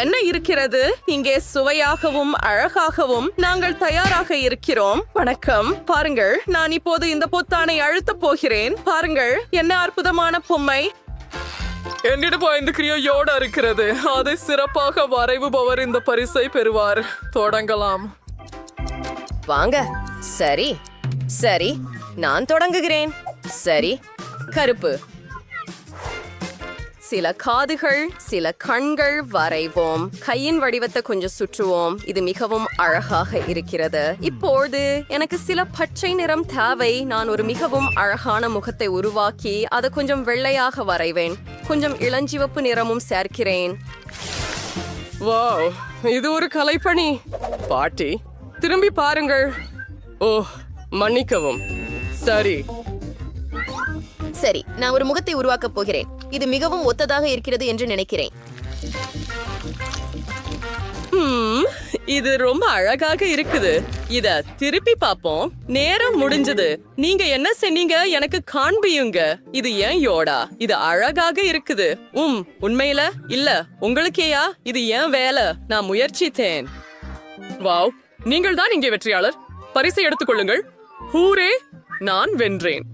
என்ன இருக்கிறது? இங்கே சுவையாகவும் அழகாகவும் நாங்கள் தயாராக இருக்கிறோம். வணக்கம். பாருங்கள் நான் இப்போது இந்த பொத்தானை அழுத்தப் போகிறேன். பாருங்கள் என்ன அற்புதமான பொம்மை. என்னிடம் இந்த கிரியோட இருக்கிறது. அதை சிறப்பாக வரைவுபவர் இந்த பரிசை பெறுவார். தொடங்கலாம். வாங்க. சரி. சரி. நான் தொடங்குகிறேன். சரி. கருப்பு. சில காதுகள் சில கண்கள் வரைவோம். கையின் வடிவத்தை கொஞ்சம் சுற்றுவோம். இது மிகவும் அழகாக இருக்கிறது. இப்போது எனக்கு சில பச்சை நிறம் தேவை. நான் ஒரு மிகவும் அழகான முகத்தை உருவாக்கி அதை கொஞ்சம் வெள்ளையாக வரைவேன். கொஞ்சம் இளஞ்சிவப்பு நிறமும் சேர்க்கிறேன். வாவ் இது ஒரு கலைப்பணி. பாட்டி திரும்பி பாருங்கள். ஓ மன்னிக்கவும். சரி. சரி நான் ஒரு முகத்தை உருவாக்கப் போகிறேன். இது மிகவும் ஒத்ததாக இருக்கிறது என்று நினைக்கிறேன். இது ரொம்ப அழகாக இருக்குது. இத திருப்பி பாப்போம். நேரம் முடிஞ்சது. நீங்க என்ன செஞ்சீங்க எனக்கு காண்பியுங்க. இது ஏன் யோடா? இது அழகாக இருக்குது. உம் உண்மையில? இல்ல உங்களுக்கேயா? இது ஏன் வேலை? நான் முயற்சித்தேன். வாவ் நீங்கள் தான் இங்கே வெற்றியாளர். பரிசை எடுத்துக்கொள்ளுங்கள் ஹூரே நான் வென்றேன்.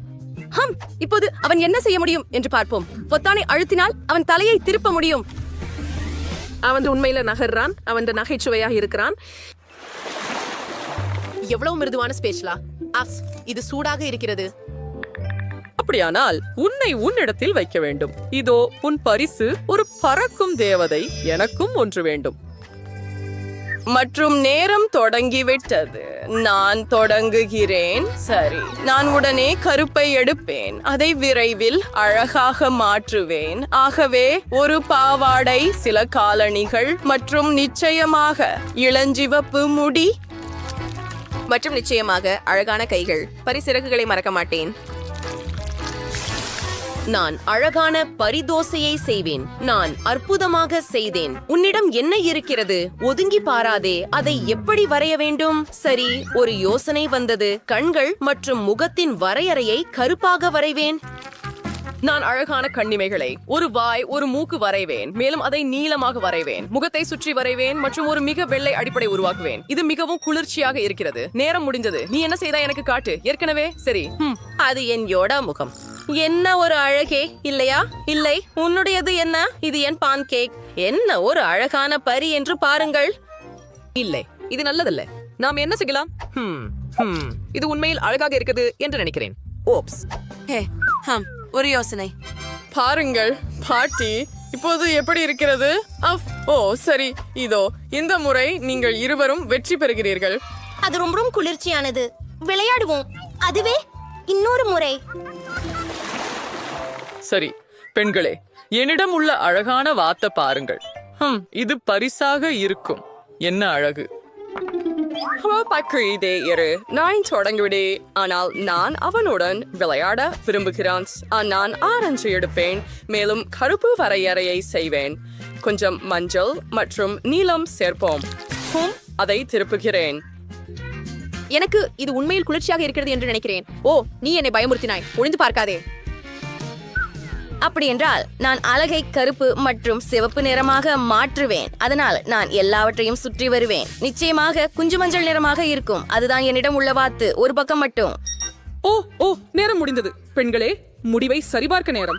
ஹம் இப்போது அவன் என்ன செய்ய முடியும் என்று பார்ப்போம். பொத்தானை அழுத்தினால் அவன் தலையை திருப்ப முடியும். அவன் உண்மையில நகர்றான் அவன் நகைச்சுவையாக இருக்கிறான். எவ்வளவு மிருதுவான ஸ்பேஸ்லா அஃப் இது சூடாக இருக்கிறது. அப்படியானால் உன்னை உன்னிடத்தில் வைக்க வேண்டும். இதோ உன் பரிசு ஒரு பறக்கும் தேவதை எனக்கும் ஒன்று வேண்டும். மற்றும் நேரம் தொடங்கிவிட்டது. நான் தொடங்குகிறேன். சரி. நான் உடனே கருப்பை எடுப்பேன். அதை விரைவில் அழகாக மாற்றுவேன். ஆகவே ஒரு பாவாடை சில காலணிகள் மற்றும் நிச்சயமாக இளஞ்சிவப்பு முடி. மற்றும் நிச்சயமாக அழகான கைகள். பரிசிறகுகளை மறக்க மாட்டேன். நான் அழகான பரிதோசையை செய்வேன். நான் அற்புதமாக செய்தேன். உன்னிடம் என்ன இருக்கிறது? ஒதுங்கி பாராதே. அதை எப்படி வரைய வேண்டும்? சரி ஒரு யோசனை வந்தது. கண்கள் மற்றும் முகத்தின் வரையறையை கருப்பாக வரைவேன். நான் அழகான கண்ணிமைகளை ஒரு வாய் ஒரு மூக்கு வரைவேன். மேலும் அதை நீளமாக வரைவேன். முகத்தை சுற்றி வரைவேன் மற்றும் ஒரு மிக வெள்ளை அடிப்படை உருவாக்குவேன். இது மிகவும் குளிர்ச்சியாக இருக்கிறது. நேரம் முடிஞ்சது நீ என்ன செய்தா எனக்கு காட்டு. ஏற்கனவே? சரி. அது என் யோடா முகம் என்ன ஒரு அழகே? இல்லையா? இல்லை. உன்னுடையது என்ன? இது என் பான் கேக் என்ன ஒரு அழகான பரி என்று பாருங்கள். இல்லை. இது நல்லதல்ல. நாம் என்ன செய்யலாம். இது உண்மையில் அழகாக இருக்குது என்று நினைக்கிறேன். ஓப்ஸ். ஹே. ஹம். ஒரு யோசனை. பாருங்கள் பாட்டி இப்போது எப்படி இருக்கிறது? அஃப் ஓ சரி இதோ இந்த முறை நீங்கள் இருவரும் வெற்றி பெறுகிறீர்கள். அது ரொம்பவும் குளிர்ச்சியானது. விளையாடுவோம். அதுவே இன்னொரு முறை. சரி பெண்களே என்னிடம் உள்ள அழகான வாத்த பாருங்கள். ஹம் இது பரிசாக இருக்கும். என்ன அழகு. இதே இரு நான் தொடங்கிவிடு. ஆனால் நான் அவனுடன் விளையாட விரும்புகிறான். ஆ, நான் ஆரஞ்சு எடுப்பேன். மேலும் கருப்பு வரையறையை செய்வேன். கொஞ்சம் மஞ்சள் மற்றும் நீலம் சேர்ப்போம். ஹும், அதை திருப்புகிறேன். எனக்கு இது உண்மையில் குளிர்ச்சியாக இருக்கிறது என்று நினைக்கிறேன். ஓ நீ என்னை பயமுறுத்தினாய். ஒளிந்து பார்க்காதே. அப்படி என்றால் நான் அழகை கருப்பு மற்றும் சிவப்பு நிறமாக மாற்றுவேன். அதனால் நான் எல்லாவற்றையும் சுற்றி வருவேன். நிச்சயமாக குஞ்சு மஞ்சள் நிறமாக இருக்கும். அதுதான் என்னிடம் உள்ள வாத்து. ஒரு பக்கம் மட்டும். ஓ ஓ நேரம் முடிந்தது. பெண்களே முடிவை சரிபார்க்க நேரம்.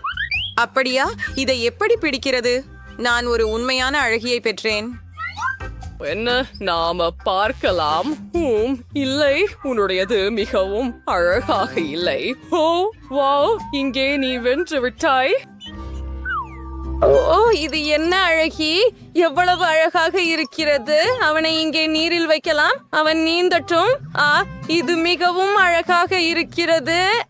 அப்படியா? இதை எப்படி பிடிக்கிறது? நான் ஒரு உண்மையான அழகியை பெற்றேன். என்ன? நாம பார்க்கலாம். ஹூம் இல்லை. உன்னுடையது மிகவும் அழகாக இல்லை. ஓ வாவ் இங்கே நீ வென்று விட்டாய். ஓ இது என்ன அழகி? எவ்வளவு அழகாக இருக்கிறது. அவனை இங்கே நீரில் வைக்கலாம். அவன் நீந்தட்டும். ஆ இது மிகவும் அழகாக இருக்கிறது.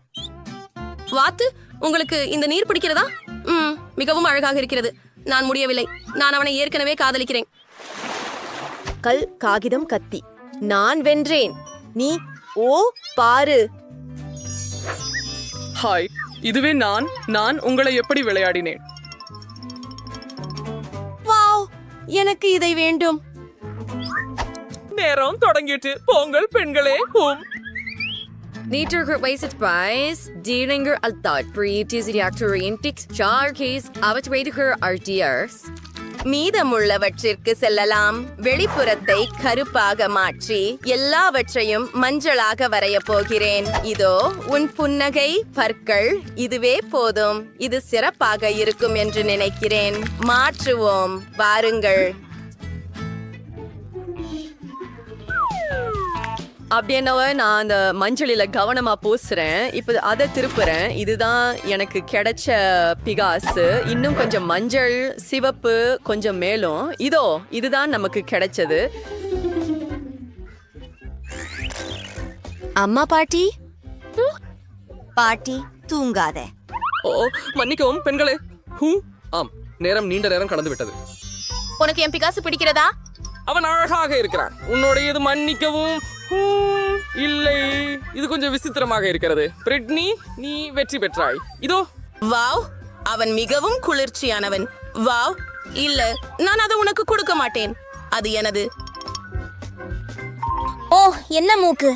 வாத்து உங்களுக்கு இந்த நீர் பிடிக்கிறதா? ம் மிகவும் அழகாக இருக்கிறது. நான் முடியவில்லை. நான் அவனை ஏற்கனவே காதலிக்கிறேன். கல் காகிதம் கத்தி நான் வென்றேன் நீ ஓ பாரு ஹாய் இதுவே நான் நான் உங்களை எப்படி விளையாடினேன் வாவ் எனக்கு இதை வேண்டும் நேரம் தொடங்கிட்டு போங்கள் பெண்களே ஹூம் Nieter gewijzigd prijs, dieringer altijd breed is die actorintics, charges, abetwediger ardiers. மீதமுள்ளவற்றிற்கு செல்லலாம். வெளிப்புறத்தை கருப்பாக மாற்றி எல்லாவற்றையும் மஞ்சளாக வரைய போகிறேன். இதோ உன் புன்னகை பற்கள் இதுவே போதும். இது சிறப்பாக இருக்கும் என்று நினைக்கிறேன். மாற்றுவோம். வாருங்கள். அப்படின்னாவ நான் அந்த மஞ்சளில கவனமா பூசுறேன். இப்போ அதை திருப்புறேன். இதுதான் எனக்கு கிடைச்ச பிகாசு. இன்னும் கொஞ்சம் மஞ்சள் சிவப்பு கொஞ்சம் மேலும். இதோ இதுதான் நமக்கு கிடைச்சது. அம்மா பாட்டி? பாட்டி தூங்காத. ஓ மன்னிக்கவும் பெண்களே. ஹூ ஆம் நேரம் நீண்ட நேரம் கடந்து விட்டது உனக்கு என் பிகாசு பிடிக்கிறதா? அவன் அழகாக இருக்கிறான். உன்னுடையது மன்னிக்கவும் ஹூ, இல்லை. இது கொஞ்சம் விசித்திரமாக இருக்கிறது. பிரிட்னி நீ வெற்றி பெற்றாய். இதோ. வாவ் அவன் மிகவும் குளிர்ச்சியானவன். வாவ் இல்ல நான் அதை உனக்கு கொடுக்க மாட்டேன். அது எனது. ஓ என்ன மூக்கு?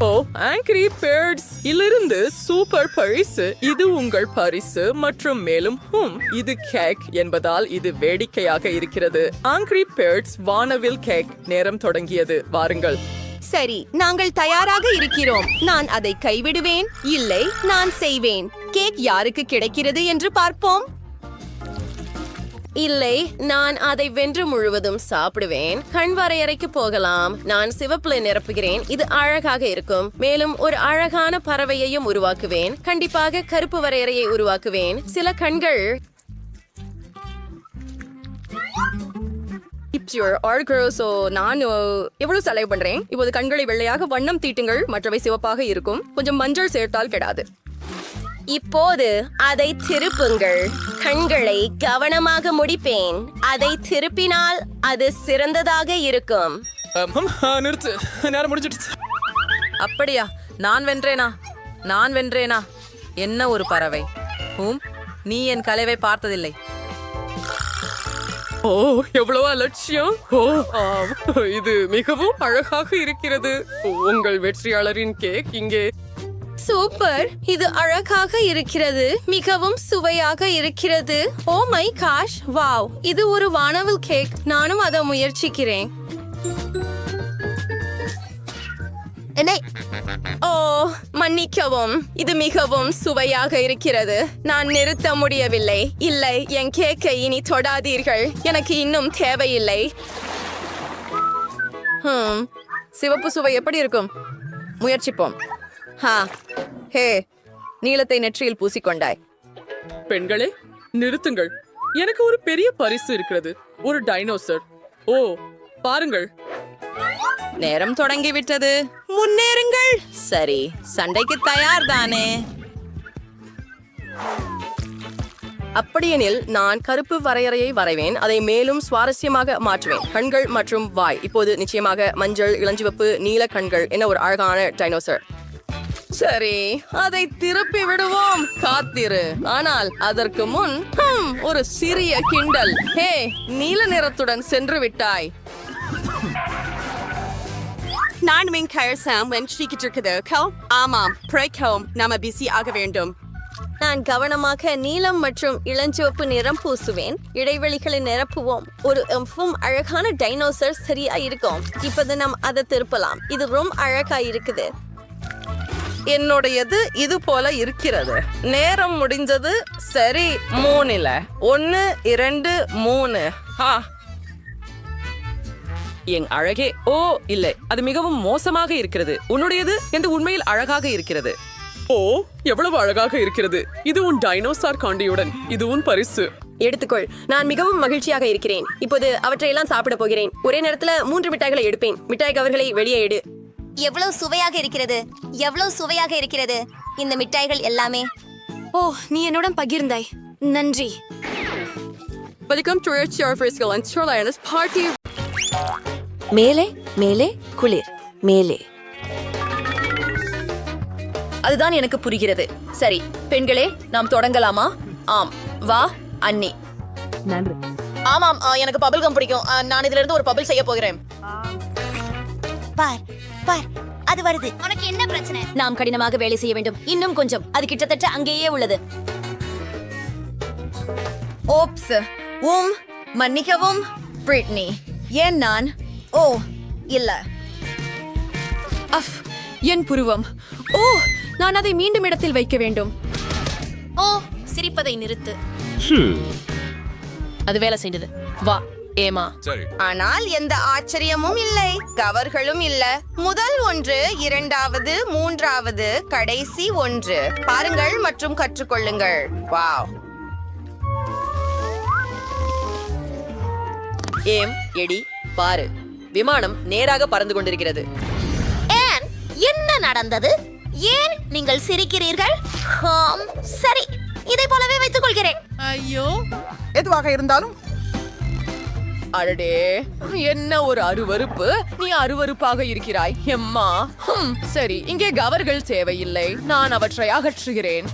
ஓ ஆங்கிரி பேர்ட்ஸ் இலிருந்து சூப்பர் பரிசு இது உங்கள் பரிசு மற்றும் மேலும் ஹும் இது கேக் என்பதால் இது வேடிக்கையாக இருக்கிறது. ஆங்கிரி பேர்ட்ஸ் வானவில் கேக் நேரம் தொடங்கியது. வாருங்கள். சரி நாங்கள் தயாராக இருக்கிறோம். நான் அதை கைவிடுவேன் இல்லை நான் செய்வேன். கேக் யாருக்கு கிடைக்கிறது என்று பார்ப்போம். இல்லை நான் அதை வென்று முழுவதும் சாப்பிடுவேன். கண் வரையறைக்கு போகலாம். நான் சிவப்புல நிரப்புகிறேன். இது அழகாக இருக்கும். மேலும் ஒரு அழகான பறவையையும் உருவாக்குவேன். கண்டிப்பாக கருப்பு வரையறையை உருவாக்குவேன். சில கண்கள் ஸோ நான் uh, எவ்வளவு செலவு பண்றேன்? இப்போது கண்களை வெள்ளையாக வண்ணம் தீட்டுங்கள். மற்றவை சிவப்பாக இருக்கும். கொஞ்சம் மஞ்சள் சேர்த்தால் கெடாது. இப்போது அதை திருப்புங்கள். கண்களை கவனமாக முடிப்பேன். அதை திருப்பினால் அது சிறந்ததாக இருக்கும். நிறுத்து. நேரம் முடிஞ்சிடுச்சு. அப்படியா? நான் வென்றேனா? நான் வென்றேனா? என்ன ஒரு பறவை? ஹூம் நீ என் கலைவை பார்த்ததில்லை. ஓ எவ்வளவு அலட்சியம். ஓ இது மிகவும் அழகாக இருக்கிறது. உங்கள் வெற்றியாளரின் கேக் இங்கே. சூப்பர். இது அழகாக இருக்கிறது. மிகவும் சுவையாக இருக்கிறது. Oh my gosh. வாவ். இது ஒரு வானவில் கேக். நானும் அதை முயற்சிக்கிறேன். ஓ மன்னிக்கவும். இது மிகவும் சுவையாக இருக்கிறது. நான் நிறுத்த முடியவில்லை. இல்லை என் கேக்கை இனி தொடாதீர்கள். எனக்கு இன்னும் தேவையில்லை. சிவப்பு சுவை எப்படி இருக்கும்? முயற்சிப்போம். ஹா ஹே நீளத்தை நெற்றியில் பூசிக்கொண்டாய். பெண்களே நிறுத்துங்கள். எனக்கு ஒரு பெரிய பரிசு இருக்கிறது. ஒரு டைனோசர். ஓ பாருங்கள். நேரம் தொடங்கிவிட்டது. முன்னேறுங்கள். சரி சண்டைக்கு தயார் தானே அப்படியெனில் நான் கருப்பு வரையறையை வரைவேன். அதை மேலும் சுவாரஸ்யமாக மாற்றுவேன். கண்கள் மற்றும் வாய். இப்போது நிச்சயமாக மஞ்சள் இளஞ்சிவப்பு நீல கண்கள் என்ன ஒரு அழகான டைனோசர். சரி அதை திருப்பி விடுவோம். காத்திரு. ஆனால் அதற்கு முன் ஒரு சிறிய கிண்டல். ஹே நீல நிறத்துடன் சென்று விட்டாய். நான் மின் கயர்சாம் வென்றிக்கிட்டு இருக்குது ஆமாம் பிரைக்கோம் நாம பிஸி ஆக வேண்டும். நான் கவனமாக நீலம் மற்றும் இளஞ்சிவப்பு நிறம் பூசுவேன். இடைவெளிகளை நிரப்புவோம். ஒரு எஃப்பும் அழகான டைனோசர் சரியா இருக்கும் இப்போது நாம் அதை திருப்பலாம். இது ரொம்ப அழகா இருக்குது என்னுடையது இது போல இருக்கிறது. நேரம் முடிஞ்சது சரி மூணுல. ஒன்னு இரண்டு மூணு. ஹா. என் அழகே. ஓ இல்லை. அது மிகவும் மோசமாக இருக்கிறது. உன்னுடையது என்று உண்மையில் அழகாக இருக்கிறது. ஓ எவ்வளவு அழகாக இருக்கிறது. இது உன் டைனோசார் காண்டியுடன். இது உன் பரிசு. எடுத்துக்கொள். நான் மிகவும் மகிழ்ச்சியாக இருக்கிறேன். இப்போது அவற்றையெல்லாம் சாப்பிட போகிறேன். ஒரே நேரத்துல மூன்று மிட்டாய்களை எடுப்பேன். மிட்டாய் கவர்களை வெளியே எடு. எவ்வளவு சுவையாக இருக்கிறது? எவ்வளவு சுவையாக இருக்கிறது? இந்த மிட்டாய்கள் எல்லாமே. ஓ நீ என்னுடன் பகிர்ந்தாய். நன்றி. Welcome to Rich Frisco and Carolina's party. மேலே மேலே குளிர். மேலே. அதுதான் எனக்கு புரிகிறது. சரி பெண்களே நாம் தொடங்கலாமா? ஆம். வா அண்ணி. ஆமாம் ஆ, எனக்கு பபிள் கம் பிடிக்கும். நான் இதுல இருந்து ஒரு பபிள் செய்ய போகிறேன். பார் பார் அது வருது. உனக்கு என்ன பிரச்சனை? நாம் கடினமாக வேலை செய்ய வேண்டும். இன்னும் கொஞ்சம். அது கிட்டத்தட்ட அங்கேயே உள்ளது. ஓப்ஸ். உம் மன்னிக்கவும் பிரிட்னி. ஏன் நான்? ஓ இல்ல. அஃப் என் புருவம். ஓ நான் அதை மீண்டும் இடத்தில் வைக்க வேண்டும். ஓ சிரிப்பதை நிறுத்து. அது வேலை செஞ்சது வா. ஏமா. ஆனால் எந்த ஆச்சரியமும் இல்லை. கவர்களும் இல்ல. முதல் ஒன்று இரண்டாவது மூன்றாவது கடைசி ஒன்று. பாருங்கள் மற்றும் கற்றுக்கொள்ளுங்கள். வாவ். ஏம் எடி பாரு. விமானம் நேராக பறந்து கொண்டிருக்கிறது. ஏன்? என்ன நடந்தது? ஏன் நீங்கள் சிரிக்கிறீர்கள்? ஹாம் சரி. இதை போலவே வைத்துக் கொள்கிறேன். எதுவாக இருந்தாலும் அடடே என்ன ஒரு அருவருப்பு? நீ அருவருப்பாக இருக்கிறாய் எம்மா. சரி இங்கே கவர்கள் தேவையில்லை. நான் அவற்றை அகற்றுகிறேன்.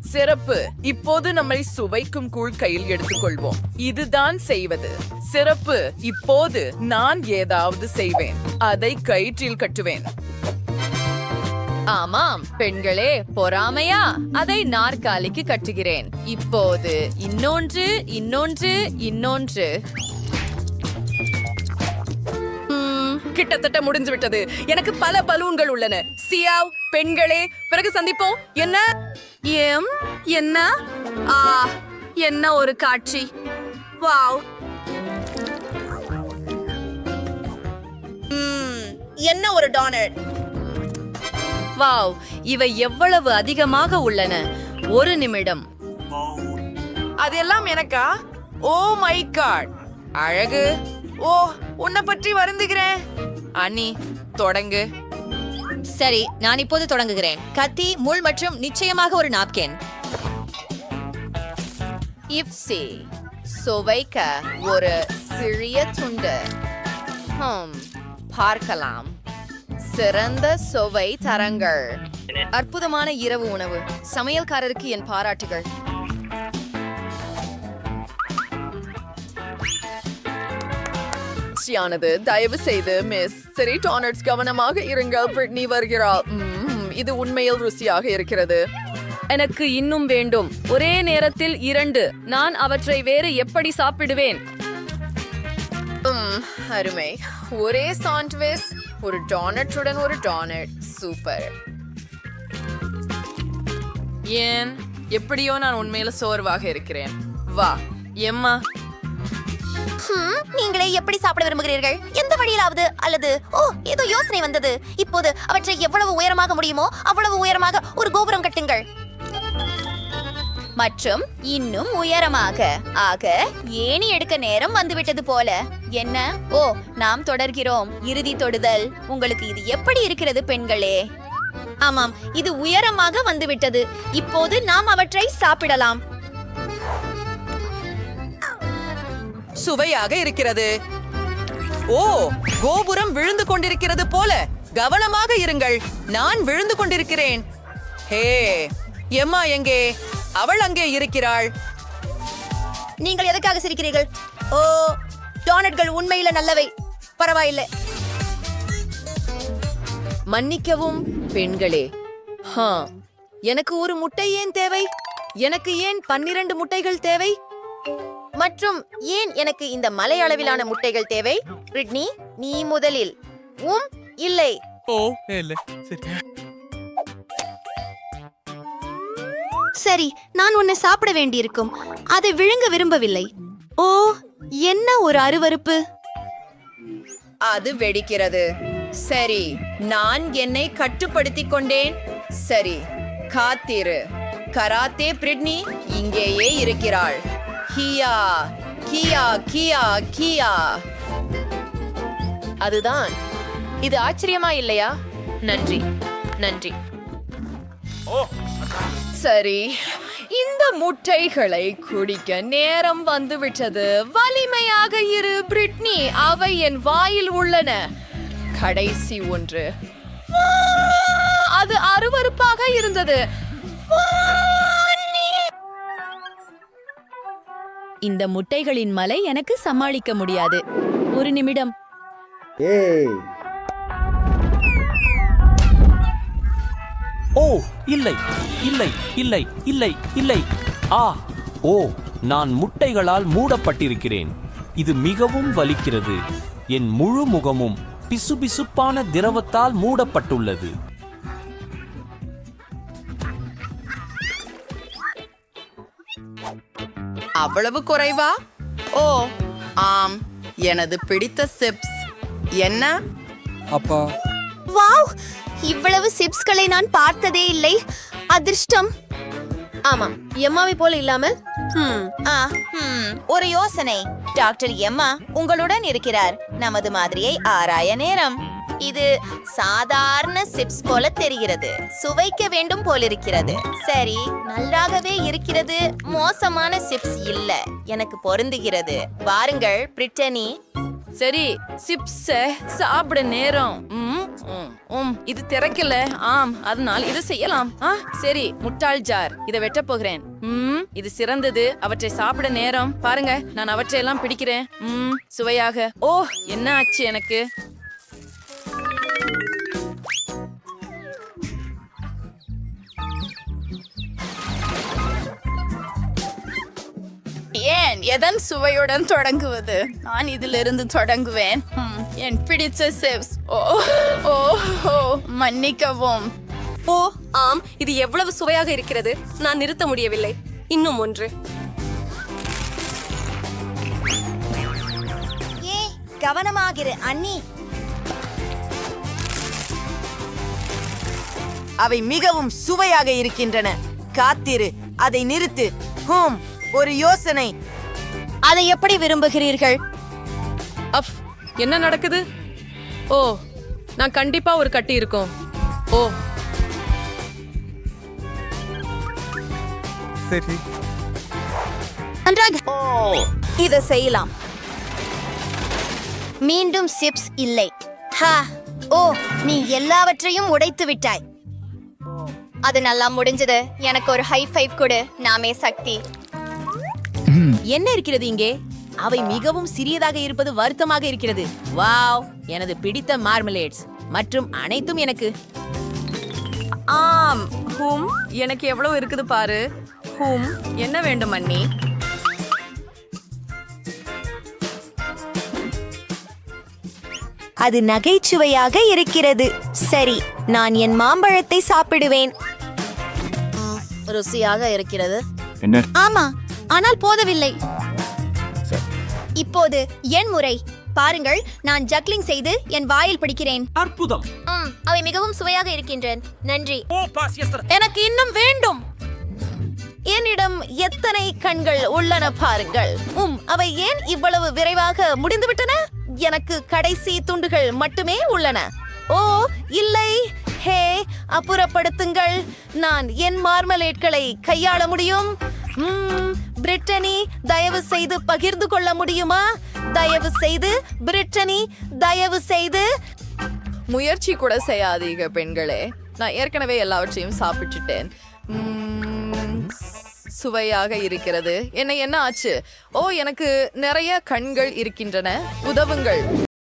சிறப்பு இப்போது நம்மை சுவைக்கும் கூழ் கையில் எடுத்துக்கொள்வோம். இதுதான் செய்வது. சிறப்பு இப்போது நான் ஏதாவது செய்வேன். அதை கயிற்றில் கட்டுவேன். ஆமாம் பெண்களே பொறாமையா? அதை நாற்காலிக்கு கட்டுகிறேன். இப்போது இன்னொன்று இன்னொன்று இன்னொன்று. கிட்டத்தட்ட முடிஞ்சு விட்டது எனக்கு பல பலூன்கள் உள்ளன. சியாவ் பெண்களே பிறகு சந்திப்போம். என்ன? எம் என்ன? ஆ என்ன ஒரு காட்சி. வாவ். என்ன ஒரு டானட் வாவ் இவை எவ்வளவு அதிகமாக உள்ளன? ஒரு நிமிடம். அதெல்லாம் எனக்கா? Oh my god. அழகு. ஓ உன்னை பற்றி வருந்துகிறேன். அண்ணி தொடங்கு. சரி நான் இப்போது தொடங்குகிறேன். கத்தி முள் மற்றும் நிச்சயமாக ஒரு நாப்கின். இப்சி சுவைக்க ஒரு சிறிய துண்டு. ஹம், பார்க்கலாம். சிறந்த சுவை தரங்கள். அற்புதமான இரவு உணவு. சமையல்காரருக்கு என் பாராட்டுகள். ருசியானது தயவு செய்து மிஸ் சரி டானட்ஸ் கவனமாக இருங்கள் பிரிட்னி வருகிறாள் இது உண்மையில் ருசியாக இருக்கிறது. எனக்கு இன்னும் வேண்டும். ஒரே நேரத்தில் இரண்டு. நான் அவற்றை வேறு எப்படி சாப்பிடுவேன்? அருமை. ஒரே சாண்ட்விச் ஒரு டானட்டுடன் ஒரு டானட் சூப்பர் ஏன்? எப்படியோ நான் உண்மையில சோர்வாக இருக்கிறேன். வா எம்மா? நீங்களே எப்படி சாப்பிட விரும்புகிறீர்கள்? எந்த வழியிலாவது? அல்லது ஓ ஏதோ யோசனை வந்தது. இப்போது அவற்றை எவ்வளவு உயரமாக முடியுமோ அவ்வளவு உயரமாக ஒரு கோபுரம் கட்டுங்கள். மற்றும் இன்னும் உயரமாக ஆக ஏணி எடுக்க நேரம் வந்துவிட்டது போல. என்ன? ஓ நாம் தொடர்கிறோம். இறுதி தொடுதல். உங்களுக்கு இது எப்படி இருக்கிறது பெண்களே? ஆமாம் இது உயரமாக வந்துவிட்டது. இப்போது நாம் அவற்றை சாப்பிடலாம். சுவையாக இருக்கிறது. ஓ கோபுரம் விழுந்து கொண்டிருக்கிறது போல. கவனமாக இருங்கள். நான் விழுந்து கொண்டிருக்கிறேன். ஹே எம்மா எங்கே? அவள் அங்கே இருக்கிறாள். நீங்கள் எதுக்காக சிரிக்கிறீர்கள்? ஓ டோனட்கள் உண்மையில நல்லவை. பரவாயில்லை. மன்னிக்கவும் பெண்களே. ஹா எனக்கு ஒரு முட்டை ஏன் தேவை? எனக்கு ஏன் பன்னிரண்டு முட்டைகள் தேவை? மற்றும் ஏன் எனக்கு இந்த மலை அளவிலான முட்டைகள் தேவை? ரிட்னி நீ முதலில். உம் இல்லை. சரி நான் உன்னை சாப்பிட வேண்டியிருக்கும். அதை விழுங்க விரும்பவில்லை. ஓ என்ன ஒரு அருவருப்பு? அது வெடிக்கிறது. சரி நான் என்னை கட்டுப்படுத்திக் கொண்டேன். சரி காத்திரு. கராத்தே பிரிட்னி இங்கேயே இருக்கிறாள். கியா கியா கியா கியா அதுதான். இது ஆச்சரியமா இல்லையா? நன்றி நன்றி. சரி இந்த முட்டைகளை குடிக்க நேரம் வந்துவிட்டது. வலிமையாக இரு பிரிட்னி. அவை என் வாயில் உள்ளன. கடைசி ஒன்று. அது அருவருப்பாக இருந்தது. இந்த முட்டைகளின் மலை எனக்கு சமாளிக்க முடியாது. ஒரு நிமிடம். ஓ இல்லை இல்லை இல்லை இல்லை இல்லை. ஆ ஓ நான் முட்டைகளால் மூடப்பட்டிருக்கிறேன். இது மிகவும் வலிக்கிறது. என் முழு முகமும் பிசுபிசுப்பான திரவத்தால் மூடப்பட்டுள்ளது. அவ்வளவு குறைவா? ஓ ஆம். எனது பிடித்த சிப்ஸ். என்ன? வாவ்! இவ்வளவு சிப்ஸ்களை நான் பார்த்ததே இல்லை. அதிர்ஷ்டம். ஆமாம் எம்மாவை போல இல்லாமல் ஹம், ஆ, ஹம், ஒரு யோசனை. டாக்டர் எம்மா உங்களுடன் இருக்கிறார். நமது மாதிரியை ஆராய நேரம். இது சாதாரண சிப்ஸ் போல தெரிகிறது. சுவைக்க வேண்டும் போலிருக்கிறது. சரி நல்லாகவே இருக்கிறது. மோசமான சிப்ஸ் இல்ல. எனக்கு பொருந்துகிறது. வாருங்கள் பிரிட்டனி. சரி சிப்ஸ சாப்பிட நேரம். உம் இது திறக்கல. ஆம் அதனால் இது செய்யலாம். ஆ சரி முட்டாள் ஜார். இதை வெட்ட போகிறேன். ம் இது சிறந்தது. அவற்றை சாப்பிட நேரம். பாருங்க நான் அவற்றை எல்லாம் பிடிக்கிறேன். உம் சுவையாக. ஓ என்ன ஆச்சு எனக்கு? ஏன்? எதன் சுவையுடன் தொடங்குவது? நான் இதிலிருந்து தொடங்குவேன். என் பிடித்த சிப்ஸ். ஓ ஓ ஓ மன்னிக்கவும். ஓ ஆம் இது எவ்வளவு சுவையாக இருக்கிறது? நான் நிறுத்த முடியவில்லை. இன்னும் ஒன்று. ஏ கவனமாகிரு அண்ணி. அவை மிகவும் சுவையாக இருக்கின்றன. காத்திரு அதை நிறுத்து. ஹூம். ஒரு யோசனை. அதை எப்படி விரும்புகிறீர்கள்? அஃப் என்ன நடக்குது? ஓ நான் கண்டிப்பா ஒரு கட்டி இருக்கும். ஓ. நன்றாக. இதை செய்யலாம். மீண்டும் சிப்ஸ் இல்லை. ஹா ஓ நீ எல்லாவற்றையும் உடைத்து விட்டாய். அது நல்லா முடிஞ்சது. எனக்கு ஒரு ஹை ஃபைவ் கொடு. நாமே சக்தி. என்ன இருக்கிறது இங்கே? அவை மிகவும் சிறியதாக இருப்பது வருத்தமாக இருக்கிறது. வாவ் எனது பிடித்த மார்மலேட்ஸ். மற்றும் அனைத்தும் எனக்கு. ஆம் ஹூம் எனக்கு எவ்வளவு இருக்குது பாரு. ஹூம் என்ன வேண்டும் அண்ணி? அது நகைச்சுவையாக இருக்கிறது. சரி நான் என் மாம்பழத்தை சாப்பிடுவேன். ருசியாக இருக்கிறது. ஆமா ஆனால் போதவில்லை. இப்போது என் முறை. பாருங்கள் நான் ஜக்லிங் செய்து என் வாயில் பிடிக்கிறேன். அற்புதம். ம், அவை மிகவும் சுவையாக இருக்கின்றன. நன்றி. எனக்கு இன்னும் வேண்டும். என்னிடம் எத்தனை கண்கள் உள்ளன பாருங்கள். உம் அவை ஏன் இவ்வளவு விரைவாக முடிந்துவிட்டன? எனக்கு கடைசி துண்டுகள் மட்டுமே உள்ளன. ஓ இல்லை. ஹே அப்புறப்படுத்துங்கள். நான் என் மார்மலேட்களை கையாள முடியும்? ம், பிரிட்டனி தயவு செய்து பகிர்ந்து கொள்ள முடியுமா? தயவு செய்து பிரிட்டனி தயவு செய்து முயற்சி கூட செய்யாதீங்க பெண்களே. நான் ஏற்கனவே எல்லாவற்றையும் சாப்பிட்டுட்டேன். சுவையாக இருக்கிறது. என்ன என்ன ஆச்சு? ஓ எனக்கு நிறைய கண்கள் இருக்கின்றன. உதவுங்கள்.